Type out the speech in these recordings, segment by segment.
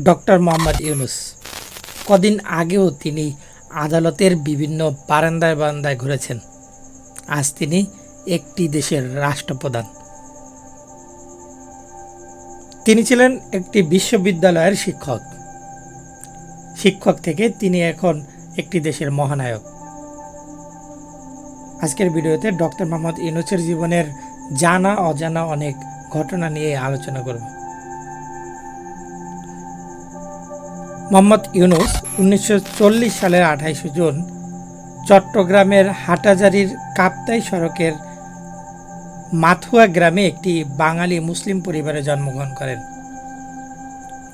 Doctor Mohammad Yunus. কদিন আগেও তিনি আদালতের বিভিন্ন বারান্দায় বারান্দায় ঘুরেছেন। আজ তিনি একটি দেশের রাষ্ট্রপ্রধান। তিনি ছিলেন একটি বিশ্ববিদ্যালয়ের শিক্ষক। শিক্ষক থেকে তিনি এখন একটি দেশের মহানায়ক। আজকের ভিডিওতে ডক্টর মোহাম্মদ ইউনুসের জীবনের জানা অজানা অনেক ঘটনা নিয়ে আলোচনা করব। মোহাম্মদ ইউনুস উনিশশো চল্লিশ সালের আঠাইশে জুন চট্টগ্রামের হাটাজারির কাপ্তাই সড়কের মাথুয়া গ্রামে একটি বাঙালি মুসলিম পরিবারে জন্মগ্রহণ করেন।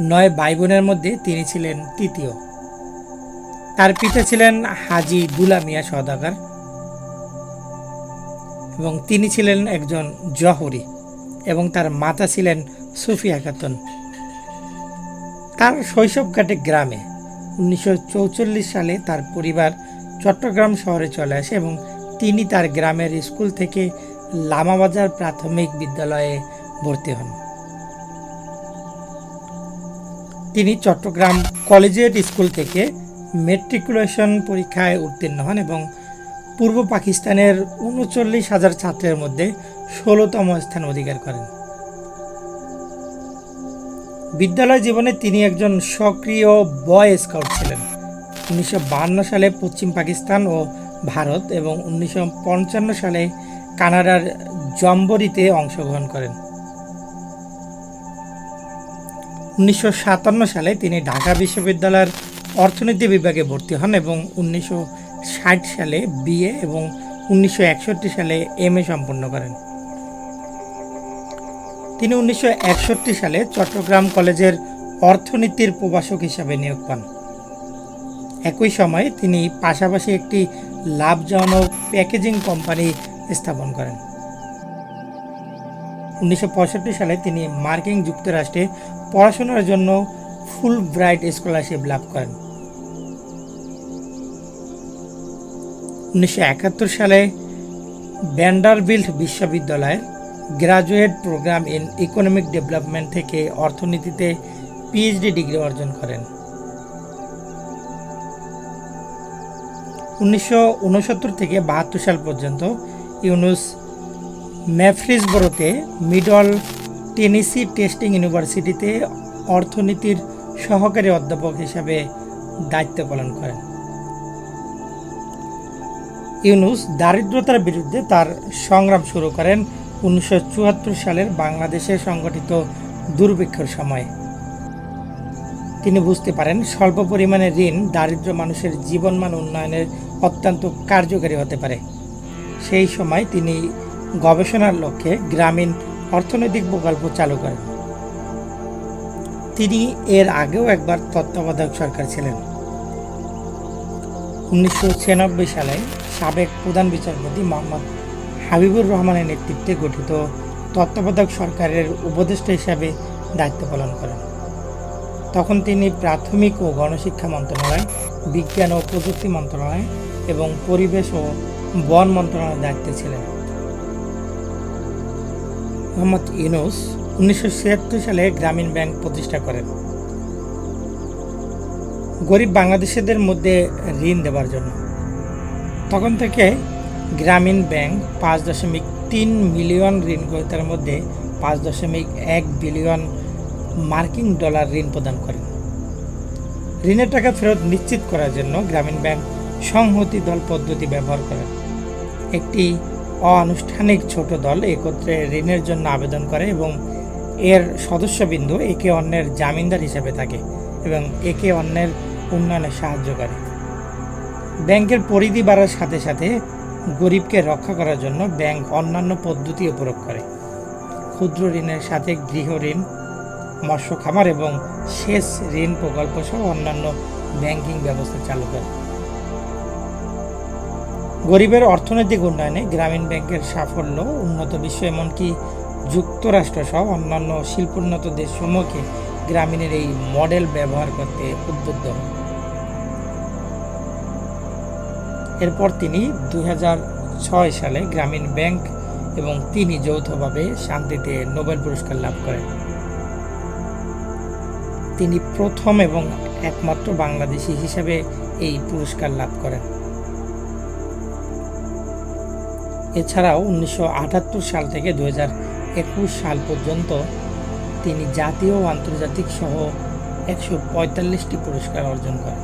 নয় ভাই বোনের মধ্যে তিনি ছিলেন তৃতীয়। তার পিতা ছিলেন হাজি দুলা মিয়া সদাগর এবং তিনি ছিলেন একজন জহরি এবং তার মাতা ছিলেন সুফিয়া খাতুন তার শৈশব কাটে গ্রামে? উনিশশো সালে তার পরিবার চট্টগ্রাম শহরে চলে আসে এবং তিনি তার গ্রামের স্কুল থেকে লামাবাজার প্রাথমিক বিদ্যালয়ে ভর্তি হন। তিনি চট্টগ্রাম কলেজিয়েট স্কুল থেকে মেট্রিকুলেশন পরীক্ষায় উত্তীর্ণ হন এবং পূর্ব পাকিস্তানের উনচল্লিশ হাজার ছাত্রের মধ্যে ষোলোতম স্থান অধিকার করেন। বিদ্যালয় জীবনে তিনি একজন সক্রিয় বয় স্কাউট ছিলেন। উনিশশো সালে পশ্চিম পাকিস্তান ও ভারত এবং উনিশশো পঞ্চান্ন সালে কানাডার জম্বরিতে অংশগ্রহণ করেন। উনিশশো সাতান্ন সালে তিনি ঢাকা বিশ্ববিদ্যালয়ের অর্থনীতি বিভাগে ভর্তি হন এবং উনিশশো ষাট সালে বিএ এবং উনিশশো একষট্টি সালে এম এ সম্পন্ন করেন। তিনি উনিশশো একষট্টি সালে চট্টগ্রাম কলেজের অর্থনীতির প্রভাষক হিসাবে নিয়োগ পান। একই সময়ে তিনি পাশাপাশি একটি লাভজনক প্যাকেজিং কোম্পানি স্থাপন করেন। উনিশশো পঁয়ষট্টি সালে তিনি মার্কিন যুক্তরাষ্ট্রে পড়াশোনার জন্য ফুল ব্রাইট স্কলারশিপ লাভ করেন। উনিশশো একাত্তর সালে ব্যান্ডারবিল্ট বিশ্ববিদ্যালয়ের graduate program in economic development থেকে অর্থনীতিতে পিএইচডি ডিগ্রি অর্জন করেন। উনিশশো উনসত্তর থেকে বাহাত্তর সাল পর্যন্ত ইউনুস ম্যাফ্রিসবরোতে মিডল টেনিসি টেস্টিং ইউনিভার্সিটিতে অর্থনীতির সহকারী অধ্যাপক হিসাবে দায়িত্ব পালন করেন। ইউনুস দারিদ্রতার বিরুদ্ধে তার সংগ্রাম শুরু করেন উনিশশো চুয়াত্তর সালের বাংলাদেশে সংগঠিত দুর্ভিক্ষের সময়। তিনি বুঝতে পারেন স্বল্প পরিমাণে ঋণ দারিদ্র মানুষের জীবনমান উন্নয়নের অত্যন্ত কার্যকারী হতে পারে। সেই সময় তিনি গবেষণার লক্ষ্যে গ্রামীণ অর্থনৈতিক প্রকল্প চালু করেন। তিনি এর আগেও একবার তত্ত্বাবধায়ক সরকার ছিলেন। উনিশশো ছিয়ানব্বই সালে সাবেক প্রধান বিচারপতি মোহাম্মদ হাবিবুর রহমানের নেতৃত্বে গঠিত তত্ত্বাবধায়ক সরকারের উপদেষ্টা হিসাবে দায়িত্ব পালন করেন। তখন তিনি প্রাথমিক ও গণশিক্ষা মন্ত্রণালয়, বিজ্ঞান ও প্রযুক্তি মন্ত্রণালয় এবং পরিবেশ ও বন মন্ত্রণালয়ের দায়িত্বে ছিলেন। মোহাম্মদ ইউনুস উনিশশো সালে গ্রামীণ ব্যাংক প্রতিষ্ঠা করেন। গরিব বাংলাদেশিদের মধ্যে ঋণ দেওয়ার জন্য। তখন থেকে গ্রামীণ ব্যাংক পাঁচ দশমিক তিন মিলিয়ন ঋণ গ্রহীতার মধ্যে পাঁচ দশমিক এক বিলিয়ন মার্কিন ডলার ঋণ প্রদান করেন। ঋণের টাকা ফেরত নিশ্চিত করার জন্য গ্রামীণ ব্যাংক সংহতি দল পদ্ধতি ব্যবহার করে। একটি অনানুষ্ঠানিক ছোট দল একত্রে ঋণের জন্য আবেদন করে এবং এর সদস্যবিন্দু একে অন্যের জামিনদার হিসেবে থাকে এবং একে অন্যের উন্নয়নে সাহায্য করে। ব্যাংকের পরিধি বাড়ার সাথে সাথে গরিবকে রক্ষা করার জন্য ব্যাংক অন্যান্য পদ্ধতিও প্রয়োগ করে। ক্ষুদ্র ঋণের সাথে গৃহ ঋণ, মৎস্য খামার এবং সেচ ঋণ প্রকল্প সহ অন্যান্য ব্যাংকিং ব্যবস্থা চালু করে। গরিবের অর্থনৈতিক উন্নয়নে গ্রামীণ ব্যাংকের সাফল্য উন্নত বিশ্ব এমনকি যুক্তরাষ্ট্র সহ অন্যান্য শিল্পোন্নত দেশসমূহকে গ্রামীণের এই মডেল ব্যবহার করতে উদ্বুদ্ধ। হন এরপর তিনি দু হাজার ছয় সালে গ্রামীণ ব্যাংক এবং তিনি যৌথভাবে শান্তিতে নোবেল পুরস্কার লাভ করেন। তিনি প্রথম এবং একমাত্র বাংলাদেশি হিসেবে এই পুরস্কার লাভ করেন। এছাড়াও উনিশশো আটাত্তর সাল থেকে দু সাল পর্যন্ত তিনি জাতীয় ও আন্তর্জাতিক সহ একশো পঁয়তাল্লিশটি পুরস্কার অর্জন করেন।